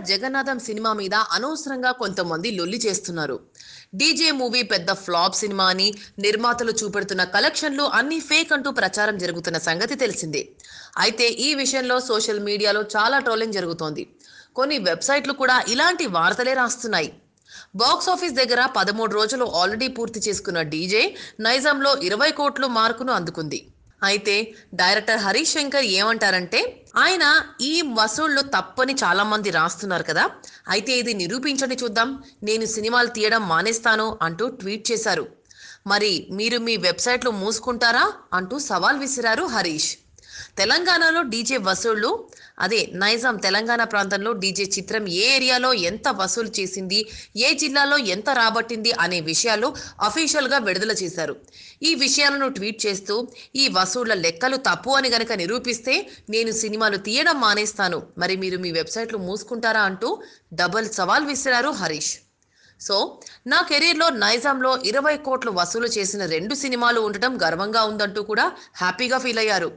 Jagannatham cinema మీద అనవసరంగా కొంతమంది లొల్లి చేస్తున్నారు. డీజే మూవీ పెద్ద ఫ్లాప్ సినిమా అని నిర్మాతలు చూపెడుతున్న కలెక్షన్లు అన్ని ఫేక్ అంటూ ప్రచారం జరుగుతున్న సంగతి తెలిసిందే. అయితే ఈ విషయంలో సోషల్ మీడియాలో చాలా ట్రోలింగ్ జరుగుతోంది. కొన్ని వెబ్సైట్లు కూడా ఇలాంటి వార్తలే రాస్తున్నాయి. బాక్స్ ఆఫీస్ దగ్గర పదమూడు రోజులు ఆల్రెడీ పూర్తి చేసుకున్న డీజే నైజాంలో ఇరవై కోట్లు మార్కును అందుకుంది. అయితే డైరెక్టర్ హరీష్ శంకర్ ఏమంటారంటే ఆయన ఈ వసూళ్ళు తప్పని చాలా మంది రాస్తున్నారు కదా అయితే ఇది నిరూపించండి చూద్దాం నేను సినిమాలు తీయడం మానేస్తాను అంటూ ట్వీట్ చేశారు. మరి మీరు మీ వెబ్సైట్లు మూసుకుంటారా? అంటూ సవాల్ విసిరారు హరీష్. తెలంగాణలో డీజే వసూళ్ళు. అదే నైజాం తెలంగాణ ప్రాంతంలో డీజే చిత్రం ఏ ఏరియాలో ఎంత వసూలు చేసింది ఏ జిల్లాలో ఎంత రాబట్టింది అనే విషయాలు అఫీషియల్గా విడుదల చేశారు. ఈ విషయాలను ట్వీట్ చేస్తూ ఈ వసూళ్ళ లెక్కలు తప్పు అని గనక నిరూపిస్తే నేను సినిమాలు తీయడం మానేస్తాను. మరి మీరు మీ వెబ్సైట్లు మూసుకుంటారా అంటూ డబల్ సవాల్ విసిరారు హరీష్. సో నా కెరీర్లో నైజాంలో ఇరవై కోట్లు వసూలు చేసిన రెండు సినిమాలు ఉండటం గర్వంగా ఉందంటూ కూడా హ్యాపీగా ఫీల్ అయ్యారు.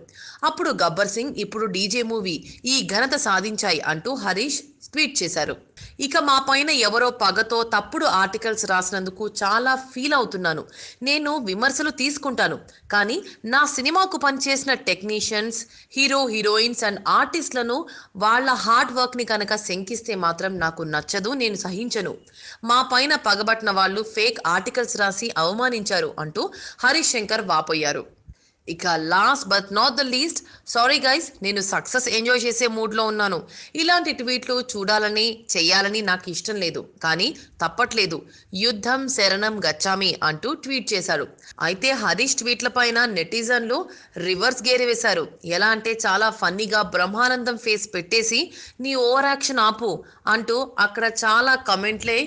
అప్పుడు గబ్బర్ సింగ్ ఇప్పుడు డీజే మూవీ ఈ ఘనత సాధించాయి అంటూ హరీష్ ట్వీట్ చేశారు. ఇక మా పైన ఎవరో పగతో తప్పుడు ఆర్టికల్స్ రాసినందుకు చాలా ఫీల్ అవుతున్నాను. నేను విమర్శలు తీసుకుంటాను. కానీ నా సినిమాకు పనిచేసిన టెక్నీషియన్స్ హీరో హీరోయిన్స్ అండ్ ఆర్టిస్ట్లను వాళ్ళ హార్డ్ వర్క్ని కనుక శంకిస్తే మాత్రం నాకు నచ్చదు నేను సహించను. మా పైన పగబట్టిన వాళ్ళు ఫేక్ ఆర్టికల్స్ రాసి అవమానించారు అంటూ హరీష్ శంకర్ వాపోయారు. ఇక last but not the least sorry guys నేను సక్సెస్ ఎంజాయ్ చేసే మూడ్లో ఉన్నాను. ఇలాంటి ట్వీట్లు చూడాలని చేయాలని నాకు ఇష్టం లేదు. కానీ తప్పట్లేదు. యుద్ధం శరణం గచ్చామి అంటూ ట్వీట్ చేశాడు అయితే హరీష్ ట్వీట్ల పైన నెటిజన్లు రివర్స్ గేర్ వేశారు. ఎలా అంటే చాలా ఫన్నీగా బ్రహ్మానందం ఫేస్ పెట్టేసి నీ ఓవర్ యాక్షన్ ఆపు అంటూ అక్కడ చాలా కమెంట్లే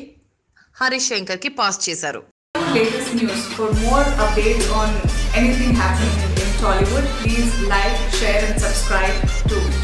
హరీష్ శంకర్కి పాస్ చేశారు. Latest news for more updates on anything happening in Tollywood, please like, share and subscribe too.